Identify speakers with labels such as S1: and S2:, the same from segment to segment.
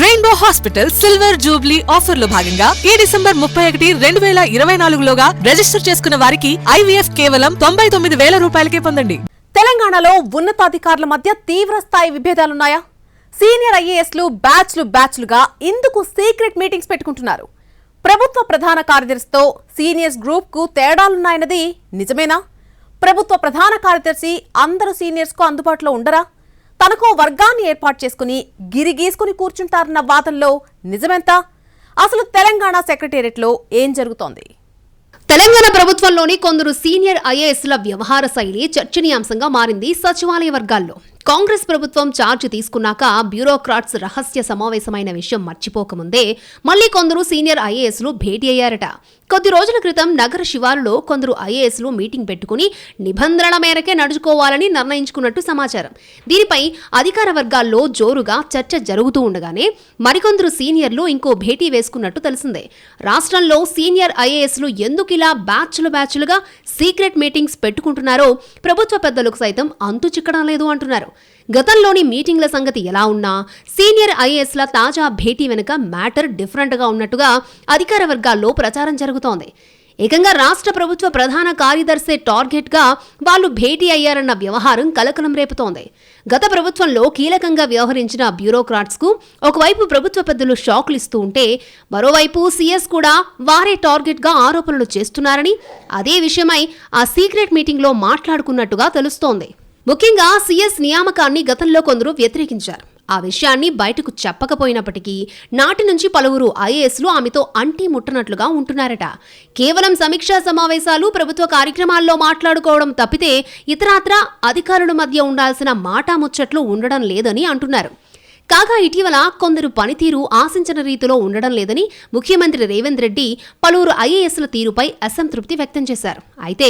S1: Rainbow hospital silver Jubilee ఆఫర్లో భాగంగా ఈ డిసెంబర్ ముప్పై ఒకటి రెండు వేల ఇరవై నాలుగులోగా రిజిస్టర్ చేసుకున్న వారికి ఐవీఎఫ్ కేవలం తొంభై తొమ్మిది వేల రూపాయలకే పొందండి.
S2: తెలంగాణలో ఉన్నతాధికారుల మధ్య తీవ్ర స్థాయి విభేదాలున్నాయా? సీనియర్ ఐఏఎస్లు బ్యాచ్లు బ్యాచ్లుగా ఇందుకు సీక్రెట్ మీటింగ్స్ పెట్టుకుంటున్నారు. ప్రభుత్వ ప్రధాన కార్యదర్శితో సీనియర్స్ గ్రూప్కు తేడాలున్నాయన్నది నిజమేనా? ప్రభుత్వ ప్రధాన కార్యదర్శి అందరు సీనియర్స్కు అందుబాటులో ఉండరా? తనకో వర్గాన్ని ఏర్పాటు చేసుకుని గిరి గీసుకుని కూర్చుంటారన్న వాదనలో నిజమెంత? అసలు తెలంగాణ సెక్రటేరియట్లో ఏం జరుగుతోంది?
S3: తెలంగాణ ప్రభుత్వంలోని కొందరు సీనియర్ ఐఏఎస్ల వ్యవహార శైలి చర్చనీయాంశంగా మారింది సచివాలయ వర్గాల్లో. కాంగ్రెస్ ప్రభుత్వం ఛార్జ్ తీసుకున్నాక బ్యూరోక్రాట్స్ రహస్య సమావేశమైన విషయం మర్చిపోకముందే మళ్ళీ కొందరు సీనియర్ ఐఏఎస్లు భేటీ అయ్యారట. కొద్ది రోజుల క్రితం నగర శివారులో కొందరు ఐఏఎస్లు మీటింగ్ పెట్టుకుని నిబంధనల మేరకే నడుచుకోవాలని నిర్ణయించుకున్నట్టు సమాచారం. దీనిపై అధికార వర్గాల్లో జోరుగా చర్చ జరుగుతూ ఉండగానే మరికొందరు సీనియర్లు ఇంకో భేటీ వేసుకున్నట్టు తెలిసిందే. రాష్ట్రంలో సీనియర్ ఐఏఎస్లు ఎందుకు ఇలా బ్యాచ్లు బ్యాచ్లుగా సీక్రెట్ మీటింగ్స్ పెట్టుకుంటున్నారో ప్రభుత్వ పెద్దలకు సైతం అంతు చిక్కడం లేదు అంటున్నారు. గతంలోని మీటింగ్ల సంగతి ఎలా ఉన్నా సీనియర్ ఐఏఎస్ల తాజా భేటీ వెనుక మ్యాటర్ డిఫరెంట్గా ఉన్నట్టుగా అధికార వర్గాల్లో ప్రచారం జరుగుతోంది. ఏకంగా రాష్ట్ర ప్రభుత్వ ప్రధాన కార్యదర్శి టార్గెట్గా వాళ్ళు భేటీ అయ్యారన్న వ్యవహారం కలకలం రేపుతోంది. గత ప్రభుత్వంలో కీలకంగా వ్యవహరించిన బ్యూరోక్రాట్స్కు ఒకవైపు ప్రభుత్వ పెద్దలు షాకులు ఇస్తూ ఉంటే మరోవైపు సీఎస్ కూడా వారే టార్గెట్గా ఆరోపణలు చేస్తున్నారని అదే విషయమై ఆ సీక్రెట్ మీటింగ్లో మాట్లాడుకున్నట్టుగా తెలుస్తోంది. ముఖ్యంగా సీఎస్ నియామకాన్ని గతంలో కొందరు వ్యతిరేకించారు. ఆ విషయాన్ని బయటకు చెప్పకపోయినప్పటికీ నాటి నుంచి పలువురు ఐఏఎస్లు ఆమెతో అంటి ముట్టనట్లుగా ఉంటున్నారట. కేవలం సమీక్షా సమావేశాలు ప్రభుత్వ కార్యక్రమాల్లో మాట్లాడుకోవడం తప్పితే ఇతరాత్ర అధికారుల మధ్య ఉండాల్సిన మాటా ముచ్చట్లు ఉండడం లేదని అంటున్నారు. కాగా ఇటీవల కొందరు పనితీరు ఆశించిన రీతిలో ఉండడం లేదని ముఖ్యమంత్రి రేవంత్ రెడ్డి పలువురు ఐఏఎస్ల తీరుపై అసంతృప్తి వ్యక్తం చేశారు. అయితే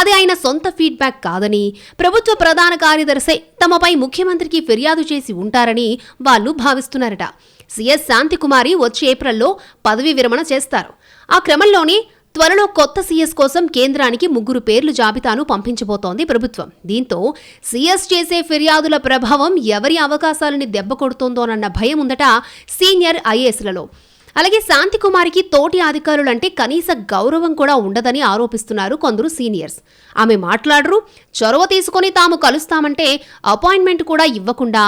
S3: అది ఆయన సొంత ఫీడ్బ్యాక్ కాదని ప్రభుత్వ ప్రధాన కార్యదర్శి తమపై ముఖ్యమంత్రికి ఫిర్యాదు చేసి ఉంటారని వాళ్ళు భావిస్తున్నారట. సిఎస్ శాంతికుమారి వచ్చే ఏప్రిల్లో పదవీ విరమణ చేస్తారు. ఆ క్రమంలోనే త్వరలో కొత్త సీఎస్ కోసం కేంద్రానికి ముగ్గురు పేర్లు జాబితాను పంపించబోతోంది ప్రభుత్వం. దీంతో సీఎస్ చేసే ఫిర్యాదుల ప్రభావం ఎవరి అవకాశాలని దెబ్బకొడుతోందోనన్న భయం ఉందట సీనియర్ ఐఏఎస్లలో. అలాగే శాంతికుమారికి తోటి అధికారులంటే కనీస గౌరవం కూడా ఉండదని ఆరోపిస్తున్నారు కొందరు సీనియర్స్. ఆమె మాట్లాడరు చొరవ తీసుకొని తాము కలుస్తామంటే అపాయింట్మెంట్ కూడా ఇవ్వకుండా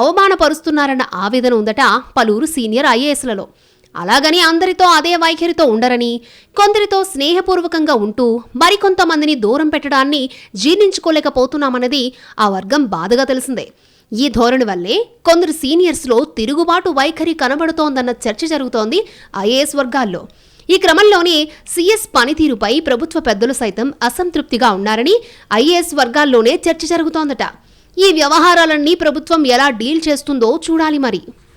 S3: అవమానపరుస్తున్నారన్న ఆవేదన ఉందట పలువురు సీనియర్ ఐఏఎస్లలో. అలాగని అందరితో అదే వైఖరితో ఉండరని కొందరితో స్నేహపూర్వకంగా ఉంటూ మరికొంతమందిని దూరం పెట్టడాన్ని జీర్ణించుకోలేకపోతున్నామన్నది ఆ వర్గం బాధగా తెలిసిందే. ఈ ధోరణి వల్లే కొందరు సీనియర్స్లో తిరుగుబాటు వైఖరి కనబడుతోందన్న చర్చ జరుగుతోంది ఐఏఎస్ వర్గాల్లో. ఈ క్రమంలోనే సీఎస్ పనితీరుపై ప్రభుత్వ పెద్దలు సైతం అసంతృప్తిగా ఉన్నారని ఐఏఎస్ వర్గాల్లోనే చర్చ జరుగుతోందట. ఈ వ్యవహారాలన్నీ ప్రభుత్వం ఎలా డీల్ చేస్తుందో చూడాలి మరి.